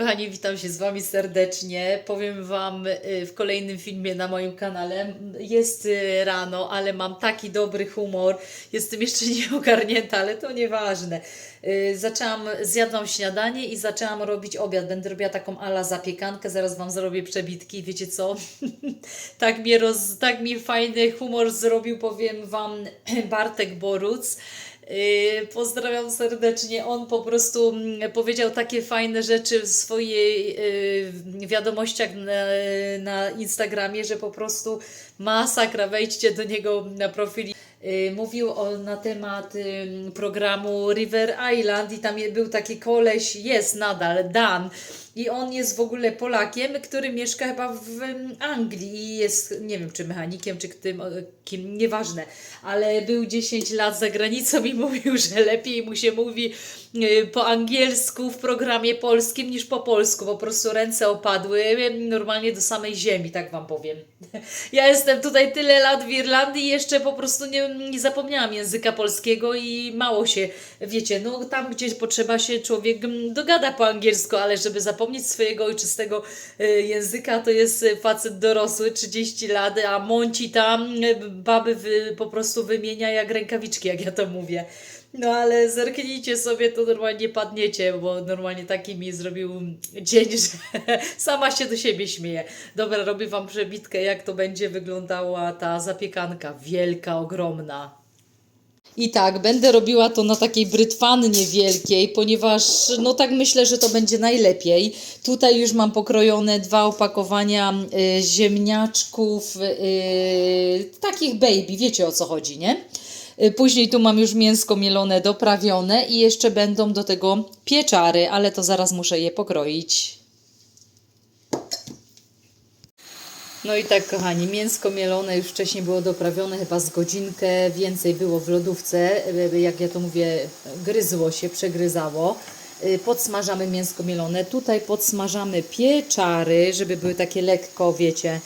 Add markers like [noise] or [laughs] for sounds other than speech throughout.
kochani, witam się z Wami serdecznie. Powiem Wam y, w kolejnym filmie na moim kanale. Jest y, rano, ale mam taki dobry humor. Jestem jeszcze [laughs] nieogarnięta, ale to nieważne. Y, Zaczęłam, zjadłam śniadanie i zaczęłam robić obiad. Będę robiła taką ala zapiekankę, zaraz Wam zrobię przebitki. Wiecie co? [laughs] tak, mnie roz, tak mi fajny humor zrobił, powiem Wam, [clears throat] Bartek Boruc. Yy, Pozdrawiam serdecznie. On po prostu mm, powiedział takie fajne rzeczy w swojej yy, wiadomościach na, na Instagramie, że po prostu masakra. Wejdźcie do niego na profil. Yy, Mówił o, na temat programu River Island i tam był taki koleś, jest nadal, Dan. I on jest w ogóle Polakiem, który mieszka chyba w Anglii i jest, nie wiem, czy mechanikiem, czy tym, e, kim, nieważne, ale był 10 lat za granicą i [laughs] mówił, że lepiej mu się mówi y, po angielsku w programie polskim niż po polsku. Po prostu ręce opadły y, normalnie do samej ziemi, tak Wam powiem. [laughs] Ja jestem tutaj tyle lat w Irlandii i jeszcze po prostu nie, nie zapomniałam języka polskiego i mało się, wiecie, no tam gdzie potrzeba się człowiek dogada po angielsku, ale żeby zapomnieć swojego ojczystego y, języka, to jest y, facet dorosły, 30 lat, a mąci tam, y, baby wy, po prostu wymienia jak rękawiczki, jak ja to mówię. No ale zerknijcie sobie, to normalnie padniecie, bo normalnie taki mi zrobił dzień, [laughs] że sama się do siebie śmieję. Dobra, robię Wam przebitkę, jak to będzie wyglądała ta zapiekanka. Wielka, ogromna. I tak, będę robiła to na takiej brytwannie wielkiej, ponieważ no tak myślę, że to będzie najlepiej. Tutaj już mam pokrojone dwa opakowania y, ziemniaczków, y, takich baby, wiecie o co chodzi, nie? Y, Później tu mam już mięsko mielone doprawione i jeszcze będą do tego pieczary, ale to zaraz muszę je pokroić. No i tak, kochani, mięsko mielone już wcześniej było doprawione, chyba z godzinkę więcej było w lodówce. e, Jak ja to mówię, gryzło się, przegryzało. Y, Podsmażamy mięsko mielone. Tutaj podsmażamy pieczary, żeby były takie lekko, wiecie,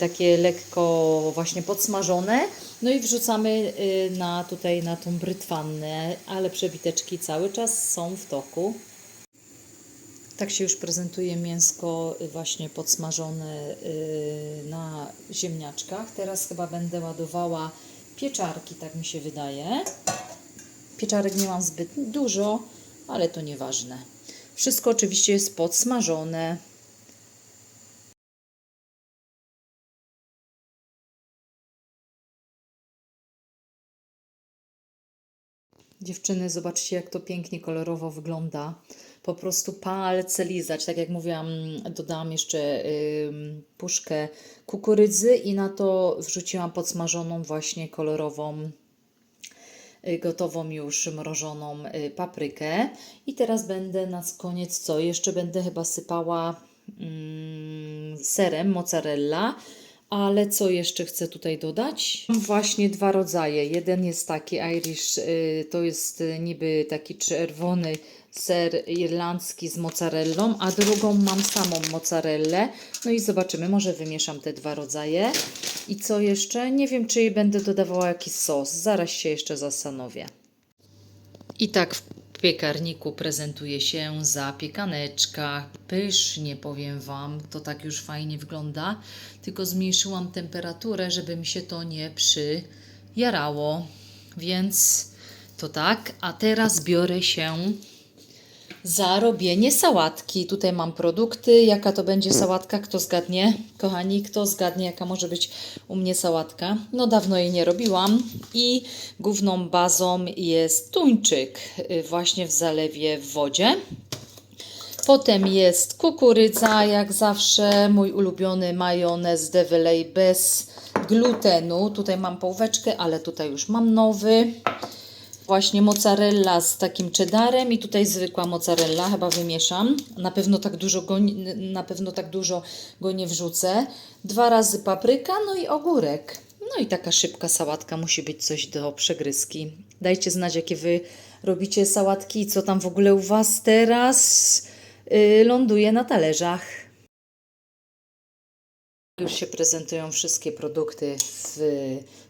takie lekko właśnie podsmażone. No i wrzucamy na tutaj na tą brytwannę, ale przebiteczki cały czas są w toku. Tak się już prezentuje mięsko y, właśnie podsmażone y, na ziemniaczkach. Teraz chyba będę ładowała pieczarki, tak mi się wydaje. Pieczarek nie mam zbyt dużo, ale to nieważne. Wszystko oczywiście jest podsmażone. Dziewczyny, zobaczcie, jak to pięknie kolorowo wygląda. Po prostu palce lizać. Tak jak mówiłam, dodałam jeszcze puszkę kukurydzy i na to wrzuciłam podsmażoną właśnie kolorową, y, gotową już mrożoną y, paprykę. I teraz będę na koniec co? Jeszcze będę chyba sypała mm, serem mozzarella. Ale co jeszcze chcę tutaj dodać? Mam Właśnie dwa rodzaje. Jeden jest taki Irish, y, to jest niby taki czerwony ser irlandzki z mozzarellą, a drugą mam samą mozzarellę. No i zobaczymy, może wymieszam te dwa rodzaje. I co jeszcze? Nie wiem, czy będę dodawała jakiś sos. Zaraz się jeszcze zastanowię. I tak w piekarniku prezentuje się zapiekaneczka. Pysznie powiem Wam, to tak już fajnie wygląda. Tylko zmniejszyłam temperaturę, żeby mi się to nie przyjarało. Więc to tak. A teraz biorę się za robienie sałatki. Tutaj mam produkty. Jaka to będzie sałatka? Kto zgadnie? Kochani, kto zgadnie, jaka może być u mnie sałatka? No dawno jej nie robiłam. I główną bazą jest tuńczyk y, właśnie w zalewie w wodzie. Potem jest kukurydza, jak zawsze, mój ulubiony majonez Devilay bez glutenu. Tutaj mam połóweczkę, ale tutaj już mam nowy. Właśnie mozzarella z takim cheddarem i tutaj zwykła mozzarella, chyba wymieszam. Na pewno tak dużo go, na pewno tak dużo go nie wrzucę. Dwa razy papryka, no i ogórek. No i taka szybka sałatka musi być coś do przegryzki. Dajcie znać, jakie wy robicie sałatki i co tam w ogóle u was teraz yy, ląduje na talerzach. Już się prezentują wszystkie produkty w,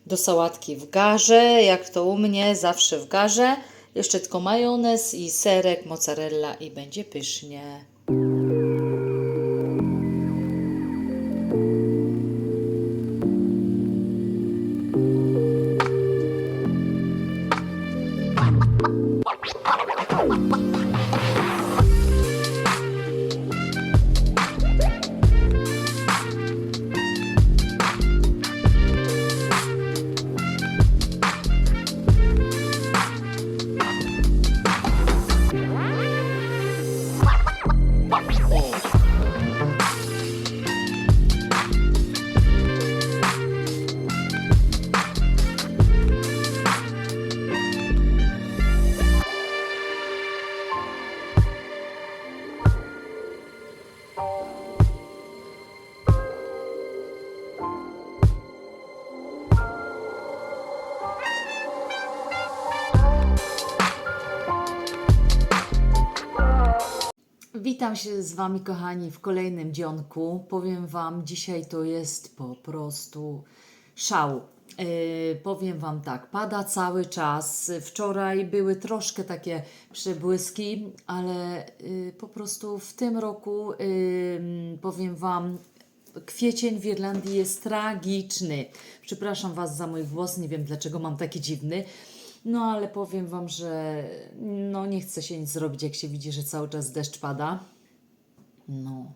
do sałatki w garze, jak to u mnie, zawsze w garze. Jeszcze tylko majonez i serek, mozzarella i będzie pysznie. Witam się z Wami, kochani, w kolejnym dzionku. Powiem Wam, dzisiaj to jest po prostu szał. Yy, powiem Wam tak, pada cały czas. Wczoraj były troszkę takie przebłyski, ale yy, po prostu w tym roku, yy, powiem Wam, kwiecień w Irlandii jest tragiczny. Przepraszam Was za mój głos, nie wiem dlaczego mam taki dziwny. No ale powiem Wam, że no nie chce się nic zrobić, jak się widzi, że cały czas deszcz pada. No.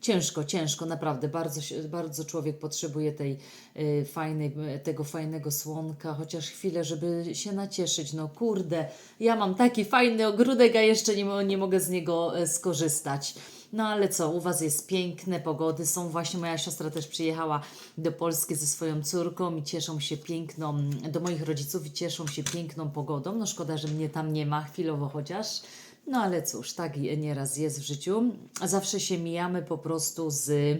Ciężko, ciężko, naprawdę. Bardzo, bardzo człowiek potrzebuje tej y, fajnej, tego fajnego słonka, chociaż chwilę, żeby się nacieszyć. No kurde, ja mam taki fajny ogródek, a jeszcze nie, nie mogę z niego e, skorzystać. No ale co, u Was jest piękne pogody, są właśnie, moja siostra też przyjechała do Polski ze swoją córką i cieszą się piękną, do moich rodziców i cieszą się piękną pogodą. No szkoda, że mnie tam nie ma, chwilowo chociaż. No ale cóż, tak nieraz jest w życiu. Zawsze się mijamy po prostu z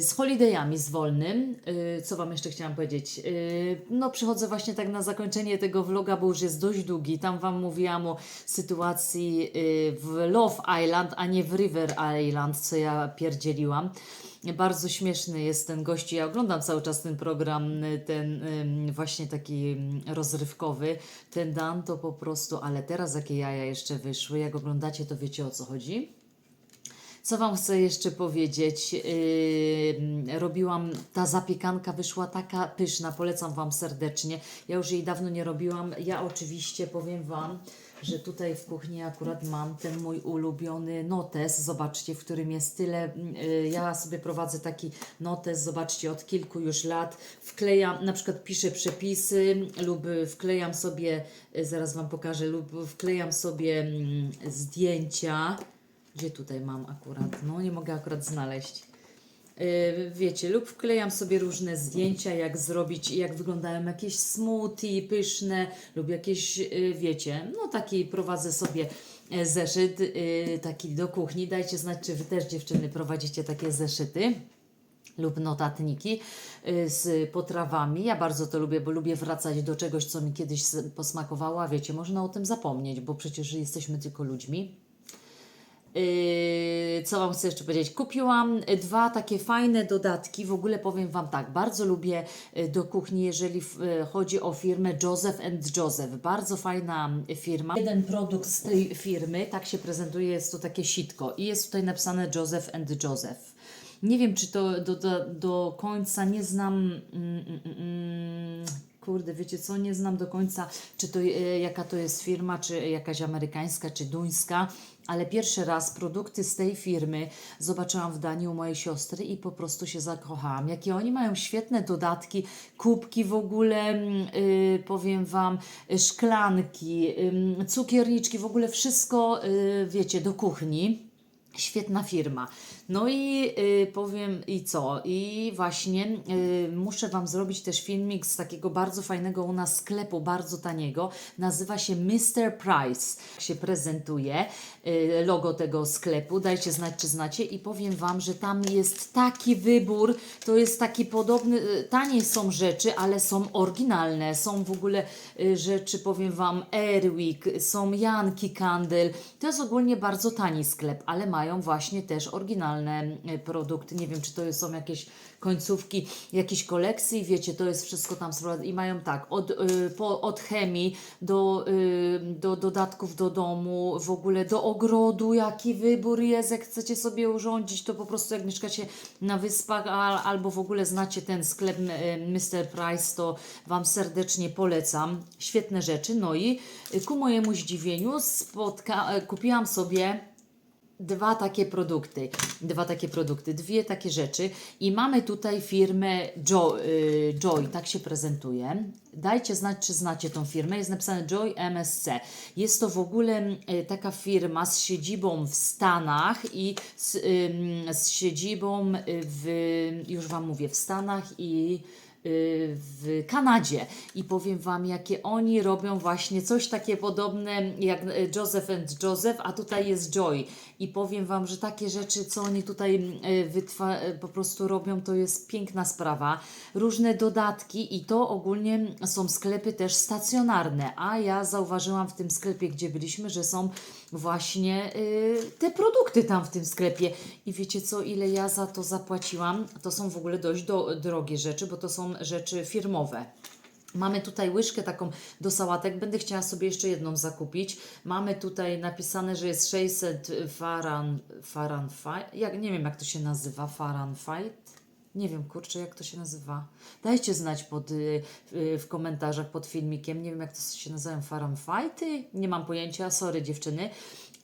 z holidayami, z wolnym. Y, Co Wam jeszcze chciałam powiedzieć? Y, No, przychodzę właśnie tak na zakończenie tego vloga, bo już jest dość długi. Tam Wam mówiłam o sytuacji y, w Love Island, a nie w River Island, co ja pierdzieliłam. Bardzo śmieszny jest ten gość. Ja oglądam cały czas ten program, y, ten właśnie taki rozrywkowy. Ten Dan to po prostu, ale teraz jakie jaja jeszcze wyszły. Jak oglądacie, to wiecie o co chodzi. Co Wam chcę jeszcze powiedzieć? Yy, robiłam, ta zapiekanka wyszła taka pyszna, polecam Wam serdecznie. Ja już jej dawno nie robiłam. Ja oczywiście powiem Wam, że tutaj w kuchni akurat mam ten mój ulubiony notes. Zobaczcie, w którym jest tyle. Yy, ja sobie prowadzę taki notes, zobaczcie, od kilku już lat. Wklejam, na przykład piszę przepisy lub wklejam sobie, yy, zaraz Wam pokażę, lub wklejam sobie mm, zdjęcia. Gdzie tutaj mam akurat? No, nie mogę akurat znaleźć. Yy, wiecie, lub wklejam sobie różne zdjęcia, jak zrobić, jak wyglądają jakieś smoothie pyszne, lub jakieś, yy, wiecie, no taki prowadzę sobie e, zeszyt yy, taki do kuchni. Dajcie znać, czy Wy też dziewczyny prowadzicie takie zeszyty lub notatniki y, z potrawami. Ja bardzo to lubię, bo lubię wracać do czegoś, co mi kiedyś posmakowało, a wiecie, można o tym zapomnieć, bo przecież jesteśmy tylko ludźmi. Yy, co Wam chcę jeszcze powiedzieć? Kupiłam y, dwa takie fajne dodatki. W ogóle powiem Wam tak, bardzo lubię y, do kuchni, jeżeli y, chodzi o firmę Joseph Joseph. Bardzo fajna firma. Jeden produkt z tej firmy, tak się prezentuje, jest to takie sitko i jest tutaj napisane Joseph Joseph. Nie wiem, czy to do, do, do końca nie znam. Mm, mm, mm, mm, kurde, wiecie co? Nie znam do końca, czy to, e, jaka to jest firma, czy jakaś amerykańska, czy duńska, ale pierwszy raz produkty z tej firmy zobaczyłam w Danii u mojej siostry i po prostu się zakochałam. Jakie oni mają świetne dodatki, kubki w ogóle, mm, y, powiem Wam, szklanki, ym, cukierniczki, w ogóle wszystko, y, wiecie, do kuchni. Świetna firma. No i y, powiem i co? I właśnie y, muszę Wam zrobić też filmik z takiego bardzo fajnego u nas sklepu, bardzo taniego. Nazywa się Mr. Price. Się prezentuje y, logo tego sklepu. Dajcie znać, czy znacie. I powiem Wam, że tam jest taki wybór. To jest taki podobny. y, Taniej są rzeczy, ale są oryginalne. Są w ogóle y, rzeczy, powiem Wam, Airwick, są Yankee Candle. To jest ogólnie bardzo tani sklep, ale mają właśnie też oryginalne y, produkty. Nie wiem, czy to są jakieś końcówki jakiejś kolekcji, wiecie, to jest wszystko tam i mają tak, od, y, po, od chemii do, y, do dodatków do domu, w ogóle do ogrodu, jaki wybór jest, jak chcecie sobie urządzić, to po prostu jak mieszkacie na wyspach albo w ogóle znacie ten sklep Mr. Price, to Wam serdecznie polecam. Świetne rzeczy. No i ku mojemu zdziwieniu spotka, kupiłam sobie dwa takie produkty, dwa takie produkty, dwie takie rzeczy i mamy tutaj firmę jo, y, Joy, tak się prezentuje. Dajcie znać, czy znacie tą firmę. Jest napisane Joy MSC. Jest to w ogóle y, taka firma z siedzibą w Stanach i z, z siedzibą y, w, już Wam mówię, w Stanach i w Kanadzie i powiem Wam, jakie oni robią właśnie coś takie podobne jak y, Joseph and Joseph, a tutaj jest Joy. I powiem Wam, że takie rzeczy, co oni tutaj y, wytwa- y, po prostu robią, to jest piękna sprawa. Różne dodatki i to ogólnie są sklepy też stacjonarne, a ja zauważyłam w tym sklepie, gdzie byliśmy, że są właśnie y, te produkty tam w tym sklepie. I wiecie co, ile ja za to zapłaciłam? To są w ogóle dość do, drogie rzeczy, bo to są rzeczy firmowe. Mamy tutaj łyżkę taką do sałatek. Będę chciała sobie jeszcze jedną zakupić. Mamy tutaj napisane, że jest 600 faran, faranfajt. Jak, nie wiem, jak to się nazywa. Faranfajt? Nie wiem, kurczę, jak to się nazywa. Dajcie znać pod, y, y, w komentarzach pod filmikiem. Nie wiem, jak to się nazywają. Faranfajty? Nie mam pojęcia. Sorry, dziewczyny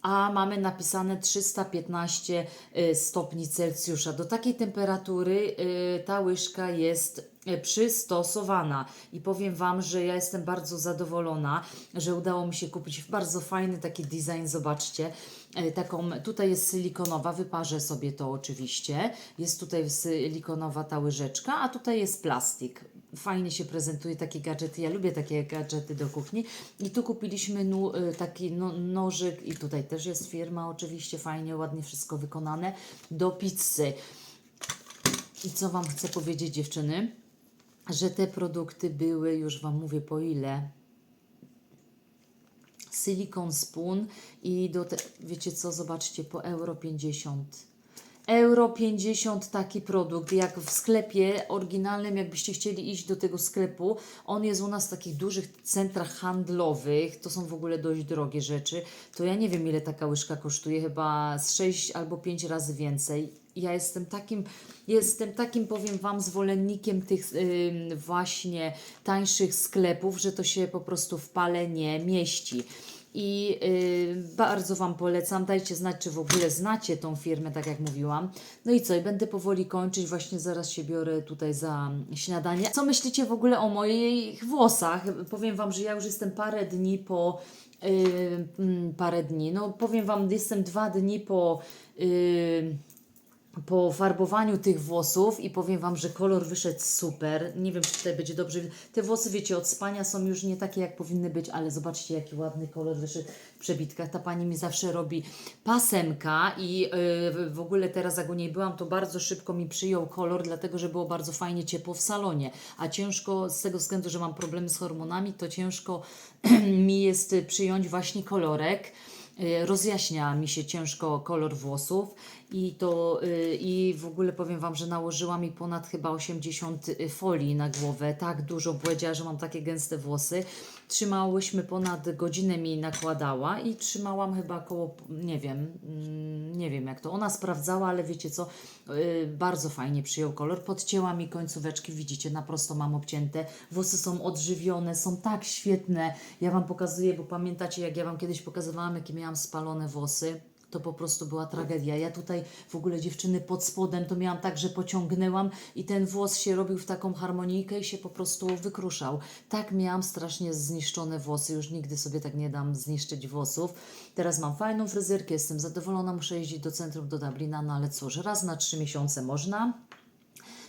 a mamy napisane 315 y, stopni Celsjusza. Do takiej temperatury ta łyżka jest przystosowana i powiem Wam, że ja jestem bardzo zadowolona, że udało mi się kupić bardzo fajny taki design, zobaczcie. Y, Taką, tutaj jest silikonowa, wyparzę sobie to oczywiście. Jest tutaj silikonowa ta łyżeczka, a tutaj jest plastik fajnie się prezentuje takie gadżety. Ja lubię takie gadżety do kuchni. I tu kupiliśmy y, taki no, nożyk i tutaj też jest firma oczywiście, fajnie, ładnie wszystko wykonane, do pizzy. I co Wam chcę powiedzieć dziewczyny? Że te produkty były, już Wam mówię po ile, silikon spoon i do te, wiecie co, zobaczcie, po euro 50. Euro 50 taki produkt, jak w sklepie oryginalnym, jakbyście chcieli iść do tego sklepu, on jest u nas w takich dużych centrach handlowych, to są w ogóle dość drogie rzeczy, to ja nie wiem ile taka łyżka kosztuje, chyba z 6 albo 5 razy więcej. Ja jestem takim, jestem takim, powiem Wam, zwolennikiem tych właśnie tańszych sklepów, że to się po prostu w pale nie mieści. I y, bardzo Wam polecam. Dajcie znać, czy w ogóle znacie tą firmę, tak jak mówiłam. No i co, i będę powoli kończyć. Właśnie zaraz się biorę tutaj za śniadanie. Co myślicie w ogóle o moich włosach? Powiem Wam, że ja już jestem parę dni po. y, mm, parę dni. No, powiem Wam, jestem dwa dni po. y, po farbowaniu tych włosów i powiem Wam, że kolor wyszedł super. Nie wiem, czy tutaj będzie dobrze. Te włosy, wiecie, od spania są już nie takie, jak powinny być, ale zobaczcie, jaki ładny kolor wyszedł w przebitkach. Ta Pani mi zawsze robi pasemka i yy, w ogóle teraz, jak u niej byłam, to bardzo szybko mi przyjął kolor, dlatego, że było bardzo fajnie ciepło w salonie. A ciężko, z tego względu, że mam problemy z hormonami, to ciężko [clears throat] mi jest przyjąć właśnie kolorek. Y, rozjaśnia mi się ciężko kolor włosów i to y, i w ogóle powiem Wam, że nałożyła mi ponad chyba 80 folii na głowę, tak dużo powiedziała, że mam takie gęste włosy. Trzymałyśmy ponad godzinę mi nakładała i trzymałam chyba około, nie wiem, mm, nie wiem jak to. Ona sprawdzała, ale wiecie co, y, bardzo fajnie przyjął kolor. Podcięła mi końcóweczki, widzicie, na prosto mam obcięte. Włosy są odżywione, są tak świetne. Ja Wam pokazuję, bo pamiętacie, jak ja Wam kiedyś pokazywałam, jakie miałam spalone włosy to po prostu była tragedia. Ja tutaj w ogóle dziewczyny pod spodem to miałam tak, że pociągnęłam i ten włos się robił w taką harmonijkę i się po prostu wykruszał. Tak miałam strasznie zniszczone włosy, już nigdy sobie tak nie dam zniszczyć włosów. Teraz mam fajną fryzjerkę, jestem zadowolona, muszę jeździć do centrum, do Dublina, no ale cóż, raz na trzy miesiące można.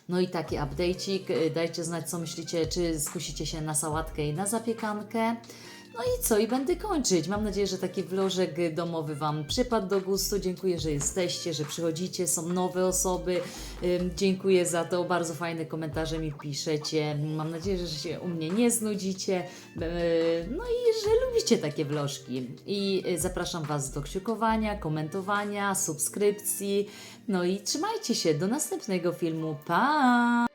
No i taki update'ik. Dajcie znać, co myślicie, czy skusicie się na sałatkę i na zapiekankę. No i co? I będę kończyć. Mam nadzieję, że taki vlożek domowy Wam przypadł do gustu. Dziękuję, że jesteście, że przychodzicie. Są nowe osoby. Dziękuję za to. Bardzo fajne komentarze mi piszecie. Mam nadzieję, że się u mnie nie znudzicie. No i że lubicie takie vlożki. I y, zapraszam Was do kciukowania, komentowania, subskrypcji. No i trzymajcie się. Do następnego filmu. Pa!